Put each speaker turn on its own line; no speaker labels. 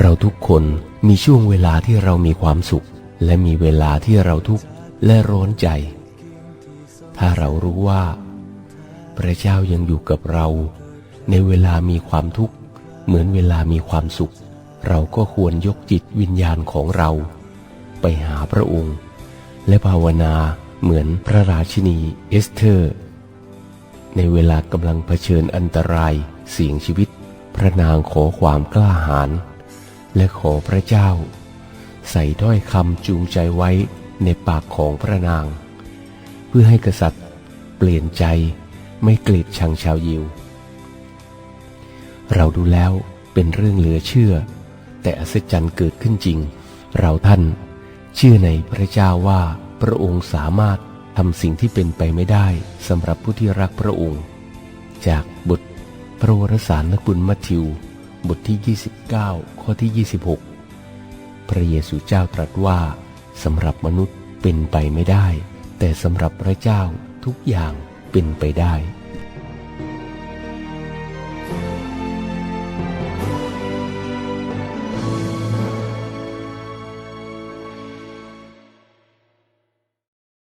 เราทุกคนมีช่วงเวลาที่เรามีความสุข และมีเวลาที่เราทุกข์และร้อนใจ ถ้าเรารู้ว่า พระเจ้ายังอยู่กับเรา ในเวลามีความทุกข์เหมือนเวลามีความสุข เราก็ควรยกจิตวิญญาณของเรา ไปหาพระองค์ และภาวนาเหมือนพระราชินีเอสเธอร์ ในเวลากำลังเผชิญอันตรายเสี่ยงชีวิต พระนางขอความกล้าหาญ และขอพระเจ้า ใส่ถ้อยคำจูงใจไว้ในปากของพระนาง เพื่อให้กษัตริย์ เปลี่ยนใจไม่เกลียดชังชาวยิว เราดูแล้วเป็นเรื่องเหลือเชื่อ แต่อัศจรรย์เกิดขึ้นจริง เราท่านเชื่อในพระเจ้าว่าพระองค์สามารถทำสิ่งที่เป็นไปไม่ได้สำหรับผู้ที่รักพระองค์ จากบทพระวรสารนักบุญมัทธิว บทที่ 29 ข้อที่ 26 พระเยซูเจ้าตรัสว่าสำหรับมนุษย์เป็นไปไม่ได้ แต่สำหรับพระเจ้าทุกอย่างเป็นไปได้